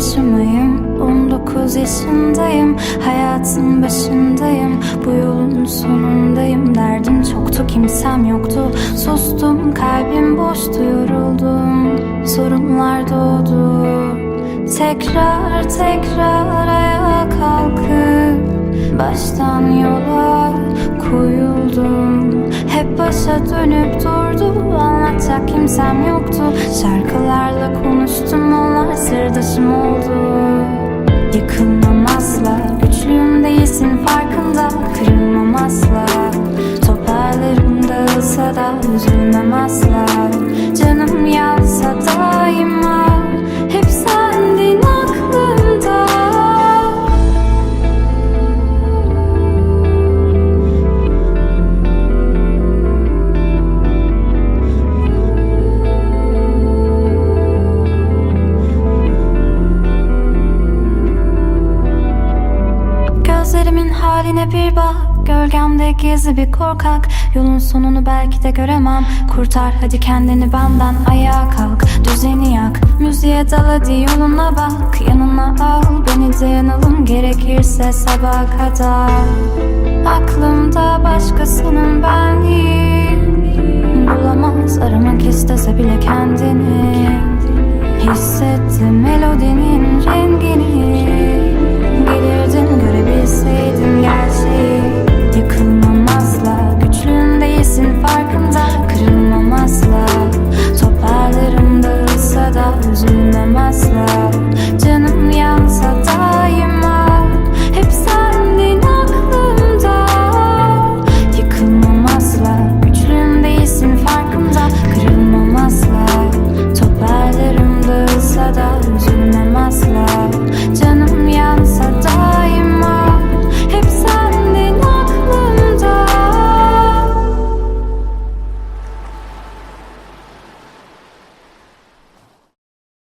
başımayım 19 yaşındayım Hayatın başındayım. Bu yolun sonundayım Derdim çoktu kimsem yoktu. Sustum kalbim boştu yoruldum Sorunlar doğdu. Tekrar tekrar ayağa kalkıp Baştan yola koyuldum. Hep başa dönüp durdu Anlatacak kimsem yoktu. Şarkılarla konuştum Onlar sırdaşım oldu. Yıkılmam asla Güçlüyüm değilsin farkında. Kırılmam asla Toparlarım dağılsa da Üzülmem asla. Canım yansa daima Gözlerimin haline bir bak Gölgemde gizli bir korkak. Yolun sonunu belki de göremem. Kurtar hadi kendini benden Ayağa kalk. Düzeni yak Müziğe dal hadi yoluna bak. Yanına al beni de yanalım Gerekirse sabaha kadar. Aklımda başkasının benliği. Bulamaz aramak istese bile kendini